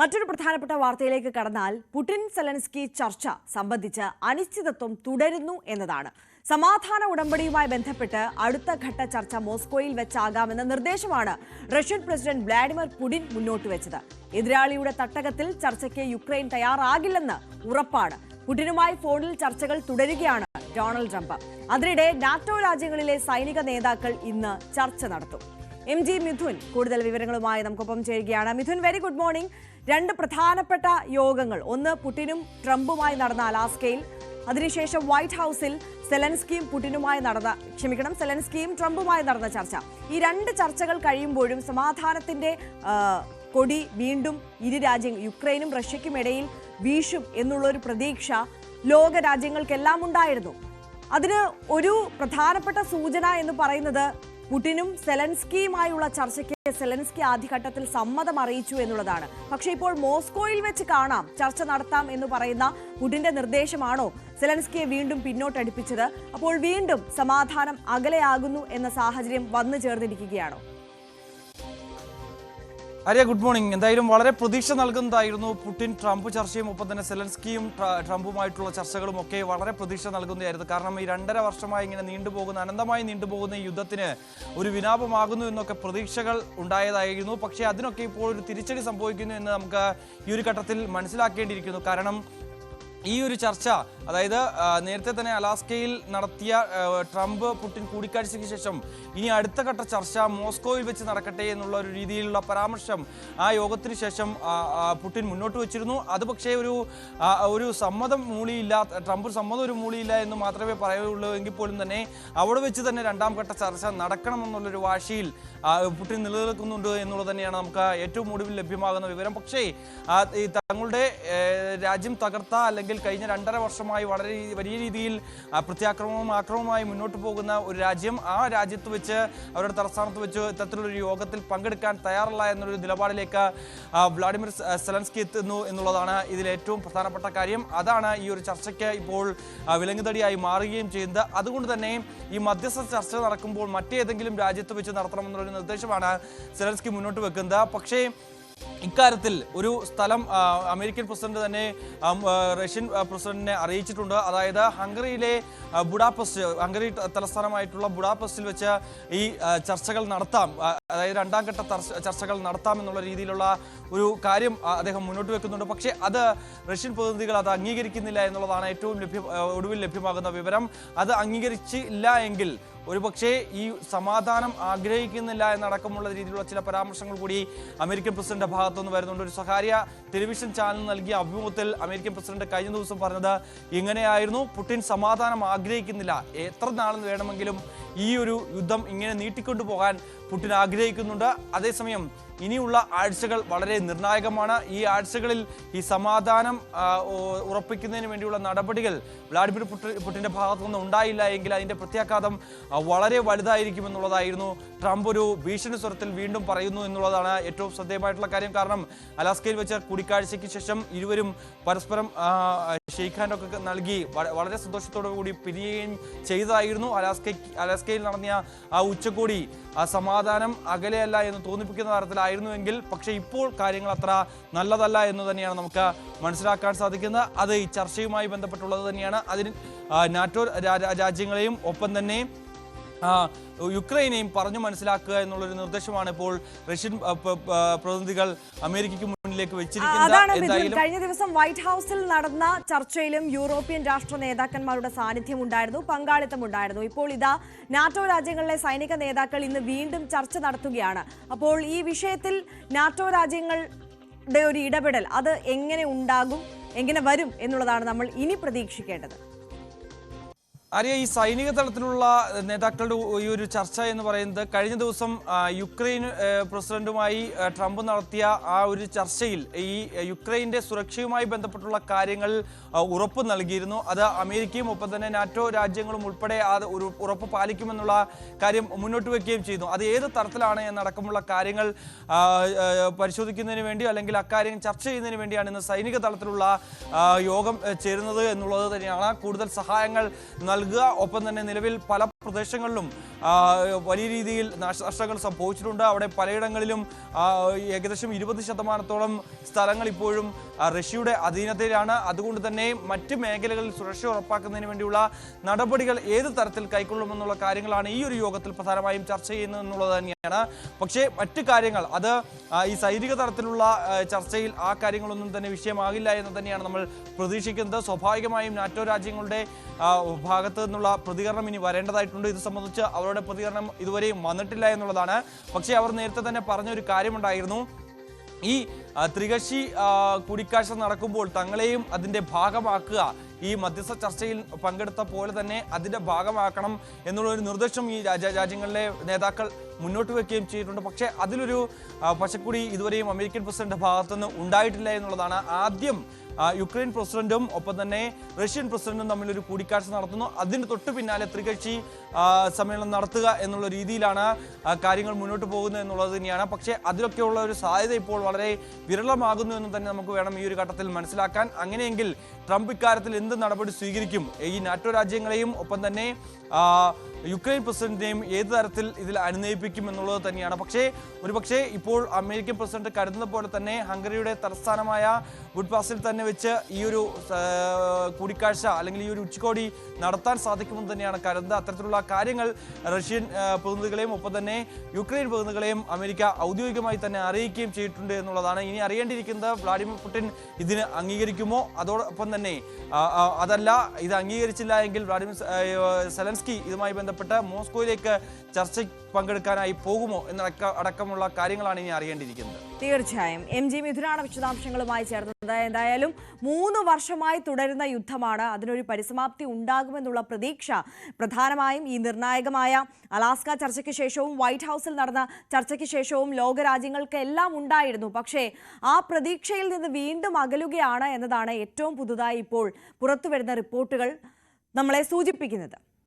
മറ്റൊരു പ്രധാനപ്പെട്ട വാർത്തയിലേക്ക് കടന്നാൽ പുടിൻ സെലൻസ്കി ചർച്ച സംബന്ധിച്ച് അനിശ്ചിതത്വം തുടരുന്നു എന്നതാണ്. സമാധാന ഉടമ്പടിയുമായി ബന്ധപ്പെട്ട് അടുത്ത ഘട്ട ചർച്ച മോസ്കോയിൽ വെച്ചാകാമെന്ന നിർദ്ദേശമാണ് റഷ്യൻ പ്രസിഡന്റ് വ്ളാഡിമിർ പുടിൻ മുന്നോട്ട് വെച്ചത്. എതിരാളിയുടെ തട്ടകത്തിൽ ചർച്ചയ്ക്ക് യുക്രൈൻ തയ്യാറാകില്ലെന്ന് ഉറപ്പാണ്. പുടിനുമായി ഫോണിൽ ചർച്ചകൾ തുടരുകയാണ് ഡൊണാൾഡ് ട്രംപ്. അതിനിടെ നാറ്റോ രാജ്യങ്ങളിലെ സൈനിക നേതാക്കൾ ഇന്ന് ചർച്ച നടത്തും. എം ജി മിഥുൻ കൂടുതൽ വിവരങ്ങളുമായി നമുക്കൊപ്പം ചേരുകയാണ്. മിഥുൻ വെരി ഗുഡ് മോർണിംഗ് രണ്ട് പ്രധാനപ്പെട്ട യോഗങ്ങൾ. ഒന്ന് പുടിനും ട്രംപുമായി നടന്ന അലാസ്കയിൽ. അതിനുശേഷം വൈറ്റ് ഹൗസിൽ സെലൻസ്കിയും പുടിനുമായി നടന്ന ക്ഷമിക്കണം സെലൻസ്കിയും ട്രംപുമായി നടന്ന ചർച്ച. ഈ രണ്ട് ചർച്ചകൾ കഴിയുമ്പോഴും സമാധാനത്തിന്റെ കൊടി വീണ്ടും ഇരു രാജ്യങ്ങൾ യുക്രൈനും റഷ്യയ്ക്കും ഇടയിൽ വീശും എന്നുള്ളൊരു പ്രതീക്ഷ ലോക രാജ്യങ്ങൾക്കെല്ലാം ഉണ്ടായിരുന്നു. അതിന് ഒരു പ്രധാനപ്പെട്ട സൂചന എന്ന് പറയുന്നത് പുടിനും സെലൻസ്കിയുമായുള്ള ചർച്ചയ്ക്ക് സെലൻസ്കി ആദ്യഘട്ടത്തിൽ സമ്മതം അറിയിച്ചു എന്നുള്ളതാണ്. പക്ഷെ ഇപ്പോൾ മോസ്കോയിൽ വെച്ച് കാണാം. ചർച്ച നടത്താം എന്ന് പറയുന്ന പുടിന്റെ നിർദ്ദേശമാണോ സെലൻസ്കിയെ വീണ്ടും പിന്നോട്ടടിപ്പിച്ചത്? അപ്പോൾ വീണ്ടും സമാധാനം അകലെയാകുന്നു എന്ന സാഹചര്യം വന്നു ചേർന്നിരിക്കുകയാണോ? ആര്യ ഗുഡ് മോർണിംഗ് എന്തായാലും വളരെ പ്രതീക്ഷ നൽകുന്നതായിരുന്നു പുടിൻ ട്രംപ് ചർച്ചയും ഒപ്പം തന്നെ സെലൻസ്കിയും ട്രംപുമായിട്ടുള്ള ചർച്ചകളും ഒക്കെ വളരെ പ്രതീക്ഷ നൽകുന്നതായിരുന്നു. കാരണം ഈ രണ്ടര വർഷമായി ഇങ്ങനെ നീണ്ടുപോകുന്ന അനന്തമായി നീണ്ടുപോകുന്ന ഈ യുദ്ധത്തിന് ഒരു വിനാപമാകുന്നു എന്നൊക്കെ പ്രതീക്ഷകൾ ഉണ്ടായതായിരുന്നു. പക്ഷേ അതിനൊക്കെ ഇപ്പോൾ ഒരു തിരിച്ചടി സംഭവിക്കുന്നു എന്ന് നമുക്ക് ഈ ഒരു ഘട്ടത്തിൽ മനസ്സിലാക്കേണ്ടിയിരിക്കുന്നു. കാരണം ഈ ഒരു ചർച്ച അതായത് നേരത്തെ തന്നെ അലാസ്കയിൽ നടത്തിയ ട്രംപ് പുടിൻ കൂടിക്കാഴ്ചയ്ക്ക് ശേഷം ഇനി അടുത്ത ഘട്ട ചർച്ച മോസ്കോയിൽ വെച്ച് നടക്കട്ടെ എന്നുള്ള ഒരു രീതിയിലുള്ള പരാമർശം ആ യോഗത്തിന് ശേഷം പുടിൻ മുന്നോട്ട് വെച്ചിരുന്നു. അത് പക്ഷേ ഒരു ഒരു സമ്മതം മൂളിയില്ല ട്രംപ് സമ്മതം ഒരു മൂളിയില്ല എന്ന് മാത്രമേ പറയുള്ളൂ എങ്കിൽ പോലും തന്നെ അവിടെ വെച്ച് തന്നെ രണ്ടാം ഘട്ട ചർച്ച നടക്കണമെന്നുള്ളൊരു വാശിയിൽ പുടിൻ നിലനിൽക്കുന്നുണ്ട് എന്നുള്ളത് തന്നെയാണ് നമുക്ക് ഏറ്റവും ഒടുവിൽ ലഭ്യമാകുന്ന വിവരം. പക്ഷേ തങ്ങളുടെ രാജ്യം തകർത്ത അല്ലെങ്കിൽ കഴിഞ്ഞ രണ്ടര വർഷമായി വളരെ വലിയ രീതിയിൽ പ്രത്യാക്രമവും ആക്രമവുമായി മുന്നോട്ട് പോകുന്ന ഒരു രാജ്യം. ആ രാജ്യത്ത് വെച്ച് അവരുടെ തലസ്ഥാനത്ത് വെച്ച് ഇത്തരത്തിലൊരു യോഗത്തിൽ പങ്കെടുക്കാൻ തയ്യാറല്ല എന്നൊരു നിലപാടിലേക്ക് വ്ളാഡിമിർ സെലൻസ്കി എത്തുന്നു എന്നുള്ളതാണ് ഇതിൽ ഏറ്റവും പ്രധാനപ്പെട്ട കാര്യം. അതാണ് ഈ ഒരു ചർച്ചയ്ക്ക് ഇപ്പോൾ വിലങ്ങുതടിയായി മാറുകയും ചെയ്യുന്നത്. അതുകൊണ്ട് തന്നെ ഈ മധ്യസ്ഥ ചർച്ച നടക്കുമ്പോൾ മറ്റേതെങ്കിലും രാജ്യത്ത് വെച്ച് നടത്തണമെന്നുള്ളൊരു നിർദ്ദേശമാണ് സെലൻസ്കി മുന്നോട്ട് വെക്കുന്നത്. പക്ഷേ ഇക്കാര്യത്തിൽ ഒരു സ്ഥലം അമേരിക്കൻ പ്രസിഡന്റ് തന്നെ റഷ്യൻ പ്രസിഡന്റിനെ അറിയിച്ചിട്ടുണ്ട്. അതായത് ഹംഗറിയിലെ ബുഡാപസ്റ്റ് ഹംഗറി തലസ്ഥാനമായിട്ടുള്ള ബുഡാപെസ്റ്റിൽ വെച്ച് ഈ ചർച്ചകൾ നടത്താം. അതായത് രണ്ടാം ഘട്ട ചർച്ചകൾ നടത്താം എന്നുള്ള രീതിയിലുള്ള ഒരു കാര്യം അദ്ദേഹം മുന്നോട്ട് വെക്കുന്നുണ്ട്. പക്ഷേ അത് റഷ്യൻ പ്രതിനിധികൾ അത് അംഗീകരിക്കുന്നില്ല എന്നുള്ളതാണ് ഏറ്റവും ലഭ്യ ഒടുവിൽ ലഭ്യമാകുന്ന വിവരം. അത് അംഗീകരിച്ചില്ല എങ്കിൽ ഒരുപക്ഷേ ഈ സമാധാനം ആഗ്രഹിക്കുന്നില്ല എന്നടക്കമുള്ള രീതിയിലുള്ള ചില പരാമർശങ്ങൾ കൂടി അമേരിക്കൻ പ്രസിഡന്റ് ഭാഗത്തുനിന്ന് വരുന്നുണ്ട്. ഒരു സ്വകാര്യ ടെലിവിഷൻ ചാനൽ നൽകിയ അഭിമുഖത്തിൽ അമേരിക്കൻ പ്രസിഡന്റ് കഴിഞ്ഞ ദിവസം പറഞ്ഞത് ഇങ്ങനെയായിരുന്നു. പുടിൻ സമാധാനം ആഗ്രഹിക്കുന്നില്ല. എത്ര നാളെന്ന് വേണമെങ്കിലും ഈ ഒരു യുദ്ധം ഇങ്ങനെ നീട്ടിക്കൊണ്ടു പോകാൻ പുടിൻ ആഗ്രഹിക്കുന്നുണ്ട്. അതേസമയം ഇനിയുള്ള ആഴ്ചകൾ വളരെ നിർണായകമാണ്. ഈ ആഴ്ചകളിൽ ഈ സമാധാനം ഉറപ്പിക്കുന്നതിന് വേണ്ടിയുള്ള നടപടികൾ വ്ളാഡിമിർ പുടി- പുടിന്റെ ഭാഗത്തു നിന്ന് ഉണ്ടായില്ല എങ്കിൽ അതിന്റെ പ്രത്യാഘാതം വളരെ വലുതായിരിക്കും എന്നുള്ളതായിരുന്നു. ട്രംപ് ഒരു ഭീഷണി സ്വരത്തിൽ വീണ്ടും പറയുന്നു എന്നുള്ളതാണ് ഏറ്റവും ശ്രദ്ധേയമായിട്ടുള്ള കാര്യം. കാരണം അലാസ്കയിൽ വെച്ച കൂടിക്കാഴ്ചയ്ക്ക് ശേഷം ഇരുവരും പരസ്പരം ഷെയ്ഖ് നൽകി വളരെ സന്തോഷത്തോടു കൂടി പിരിയുകയും ചെയ്തതായിരുന്നു. അലാസ്ക അലാസ്കയിൽ നടത്തിയ ആ ഉച്ചകോടി സമാധാനം അകലെയല്ല എന്ന് തോന്നിപ്പിക്കുന്ന തരത്തിലായിരുന്നുവെങ്കിൽ പക്ഷേ ഇപ്പോൾ കാര്യങ്ങൾ അത്ര നല്ലതല്ല എന്ന് തന്നെയാണ് നമുക്ക് മനസ്സിലാക്കാൻ സാധിക്കുന്നത്. അത് ഈ ചർച്ചയുമായി ബന്ധപ്പെട്ടുള്ളത് തന്നെയാണ്. അതിന് നാറ്റോ രാജ്യങ്ങളെയും ഒപ്പം തന്നെ യുക്രൈനെയും പറഞ്ഞു മനസ്സിലാക്കുക എന്നുള്ളൊരു നിർദ്ദേശമാണ് ഇപ്പോൾ റഷ്യൻ പ്രതിനിധികൾ അമേരിക്കയ്ക്ക് മുന്നിലേക്ക് വെച്ചിരിക്കുന്നത് എന്തായാലും കഴിഞ്ഞ ദിവസം വൈറ്റ് ഹൗസിൽ നടന്ന ചർച്ചയിലും യൂറോപ്യൻ രാഷ്ട്ര നേതാക്കന്മാരുടെ സാന്നിധ്യം ഉണ്ടായിരുന്നു പങ്കാളിത്തം ഉണ്ടായിരുന്നു. ഇപ്പോൾ ഇതാ നാറ്റോ രാജ്യങ്ങളിലെ സൈനിക നേതാക്കൾ ഇന്ന് വീണ്ടും ചർച്ച നടത്തുകയാണ്. അപ്പോൾ ഈ വിഷയത്തിൽ നാറ്റോ രാജ്യങ്ങളുടെ ഒരു ഇടപെടൽ അത് എങ്ങനെ ഉണ്ടാകും എങ്ങനെ വരും എന്നുള്ളതാണ് നമ്മൾ ഇനി പ്രതീക്ഷിക്കേണ്ടത്. ആര്യ ഈ സൈനിക തലത്തിലുള്ള നേതാക്കളുടെ ഈ ഒരു ചർച്ച എന്ന് പറയുന്നത് കഴിഞ്ഞ ദിവസം യുക്രൈൻ പ്രസിഡന്റുമായി ട്രംപ് നടത്തിയ ആ ഒരു ചർച്ചയിൽ ഈ യുക്രൈന്റെ സുരക്ഷയുമായി ബന്ധപ്പെട്ടുള്ള കാര്യങ്ങൾ ഉറപ്പ് നൽകിയിരുന്നു. അത് അമേരിക്കയും ഒപ്പം തന്നെ നാറ്റോ രാജ്യങ്ങളും ഉൾപ്പെടെ അത് ഒരു ഉറപ്പ് പാലിക്കുമെന്നുള്ള കാര്യം മുന്നോട്ട് വയ്ക്കുകയും ചെയ്തു. അത് ഏത് തരത്തിലാണ് എന്നടക്കമുള്ള കാര്യങ്ങൾ പരിശോധിക്കുന്നതിന് വേണ്ടി അല്ലെങ്കിൽ അക്കാര്യം ചർച്ച ചെയ്യുന്നതിന് വേണ്ടിയാണ് ഇന്ന് സൈനിക തലത്തിലുള്ള യോഗം ചേരുന്നത് എന്നുള്ളത് തന്നെയാണ്. കൂടുതൽ സഹായങ്ങൾ നൽകുക. ഒപ്പം തന്നെ നിലവിൽ പല പ്രദേശങ്ങളിലും വലിയ രീതിയിൽ നാശനഷ്ടങ്ങൾ സംഭവിച്ചിട്ടുണ്ട്. അവിടെ പലയിടങ്ങളിലും ഏകദേശം ഇരുപത് ശതമാനത്തോളം സ്ഥലങ്ങൾ ഇപ്പോഴും റഷ്യയുടെ അധീനതയിലാണ്. അതുകൊണ്ട് തന്നെ മറ്റ് മേഖലകളിൽ സുരക്ഷ ഉറപ്പാക്കുന്നതിന് വേണ്ടിയുള്ള നടപടികൾ ഏത് തരത്തിൽ കൈക്കൊള്ളുമെന്നുള്ള കാര്യങ്ങളാണ് ഈ ഒരു യോഗത്തിൽ പ്രധാനമായും ചർച്ച ചെയ്യുന്നത് എന്നുള്ളത് തന്നെയാണ്. പക്ഷേ മറ്റ് കാര്യങ്ങൾ അത് ഈ സൈനിക തരത്തിലുള്ള ചർച്ചയിൽ ആ കാര്യങ്ങളൊന്നും തന്നെ വിഷയമാകില്ല എന്ന് തന്നെയാണ് നമ്മൾ പ്രതീക്ഷിക്കുന്നത്. സ്വാഭാവികമായും നാറ്റോ രാജ്യങ്ങളുടെ ഭാഗത്തു നിന്നുള്ള പ്രതികരണം ഇനി വരേണ്ടതായിട്ടുണ്ട് ഇത് സംബന്ധിച്ച് അവരുടെ പ്രതികരണം ഇതുവരെയും വന്നിട്ടില്ല എന്നുള്ളതാണ്. പക്ഷേ അവർ നേരത്തെ തന്നെ പറഞ്ഞൊരു കാര്യമുണ്ടായിരുന്നു. ഈ ത്രികക്ഷി കൂടിക്കാഴ്ച നടക്കുമ്പോൾ തങ്ങളെയും അതിന്റെ ഭാഗമാക്കുക. ഈ മധ്യസ്ഥ ചർച്ചയിൽ പങ്കെടുത്ത പോലെ തന്നെ അതിന്റെ ഭാഗമാക്കണം എന്നുള്ള ഒരു നിർദ്ദേശം ഈ രാജ്യ രാജ്യങ്ങളിലെ നേതാക്കൾ മുന്നോട്ട് വെക്കുകയും ചെയ്തിട്ടുണ്ട്. പക്ഷേ അതിലൊരു പശക്കുടി ഇതുവരെയും അമേരിക്കൻ പ്രസിഡന്റ് ഭാഗത്തുനിന്ന് ഉണ്ടായിട്ടില്ല എന്നുള്ളതാണ് ആദ്യം യുക്രൈൻ പ്രസിഡന്റും ഒപ്പം തന്നെ റഷ്യൻ പ്രസിഡന്റും തമ്മിൽ ഒരു കൂടിക്കാഴ്ച നടത്തുന്നു. അതിന് തൊട്ട് പിന്നാലെ ത്രികക്ഷി സമ്മേളനം നടത്തുക എന്നുള്ള രീതിയിലാണ് കാര്യങ്ങൾ മുന്നോട്ട് പോകുന്നത് എന്നുള്ളത് തന്നെയാണ്. പക്ഷേ അതിലൊക്കെയുള്ള ഒരു സാധ്യത ഇപ്പോൾ വളരെ വിരളമാകുന്നു എന്ന് തന്നെ നമുക്ക് വേണം ഈ ഒരു ഘട്ടത്തിൽ മനസ്സിലാക്കാൻ. അങ്ങനെയെങ്കിൽ ട്രംപ് ഇക്കാര്യത്തിൽ എന്ത് നടപടി സ്വീകരിക്കും? ഈ നാറ്റോ രാജ്യങ്ങളെയും ഒപ്പം തന്നെ യുക്രൈൻ പ്രസിഡന്റിനെയും ഏത് തരത്തിൽ ഇതിൽ അനുനയിപ്പിക്കും എന്നുള്ളത് തന്നെയാണ്. പക്ഷേ ഒരുപക്ഷേ ഇപ്പോൾ അമേരിക്കൻ പ്രസിഡന്റ് കരുതുന്ന പോലെ തന്നെ ഹംഗറിയുടെ തലസ്ഥാനമായ ബുഡ്പാസിൽ തന്നെ വെച്ച് ഈ ഒരു കൂടിക്കാഴ്ച അല്ലെങ്കിൽ ഈ ഒരു ഉച്ചകോടി നടത്താൻ സാധിക്കുമെന്ന് തന്നെയാണ് കരുതുന്നത്. അത്തരത്തിലുള്ള കാര്യങ്ങൾ റഷ്യൻ പ്രതിനിധികളെയും ഒപ്പം തന്നെ യുക്രൈൻ പ്രതിനിധികളെയും അമേരിക്ക ഔദ്യോഗികമായി തന്നെ അറിയിക്കുകയും ചെയ്തിട്ടുണ്ട് എന്നുള്ളതാണ് ഇനി അറിയേണ്ടിയിരിക്കുന്നത്. വ്ളാഡിമിർ പുടിൻ ഇതിന് അംഗീകരിക്കുമോ? അതോടൊപ്പം തന്നെ അതല്ല ഇത് അംഗീകരിച്ചില്ല എങ്കിൽ വ്ളാഡിമിർ സെലൻസ്കി ഇതുമായി ബന്ധപ്പെട്ട് മോസ്കോയിലേക്ക് ചർച്ച പങ്കെടുക്കാനായി പോകുമോ എന്നടക്ക അടക്കമുള്ള കാര്യങ്ങളാണ് ഇനി അറിയേണ്ടിയിരിക്കുന്നത്. തീർച്ചയായും. എം ജി മിഥുനാണ് വിശദാംശങ്ങളുമായി ചേർന്നത്. എന്തായാലും മൂന്ന് വർഷമായി തുടരുന്ന യുദ്ധമാണ്. അതിനൊരു പരിസമാപ്തി ഉണ്ടാകുമെന്നുള്ള പ്രതീക്ഷ പ്രധാനമായും ഈ നിർണായകമായ അലാസ്ക ചർച്ചയ്ക്ക് ശേഷവും വൈറ്റ് ഹൗസിൽ നടന്ന ചർച്ചയ്ക്ക് ശേഷവും ലോകരാജ്യങ്ങൾക്ക് എല്ലാം ഉണ്ടായിരുന്നു. പക്ഷേ ആ പ്രതീക്ഷയിൽ നിന്ന് വീണ്ടും അകലുകയാണ് എന്നതാണ് ഏറ്റവും പുതുതായി ഇപ്പോൾ പുറത്തുവരുന്ന റിപ്പോർട്ടുകൾ നമ്മളെ സൂചിപ്പിക്കുന്നത്.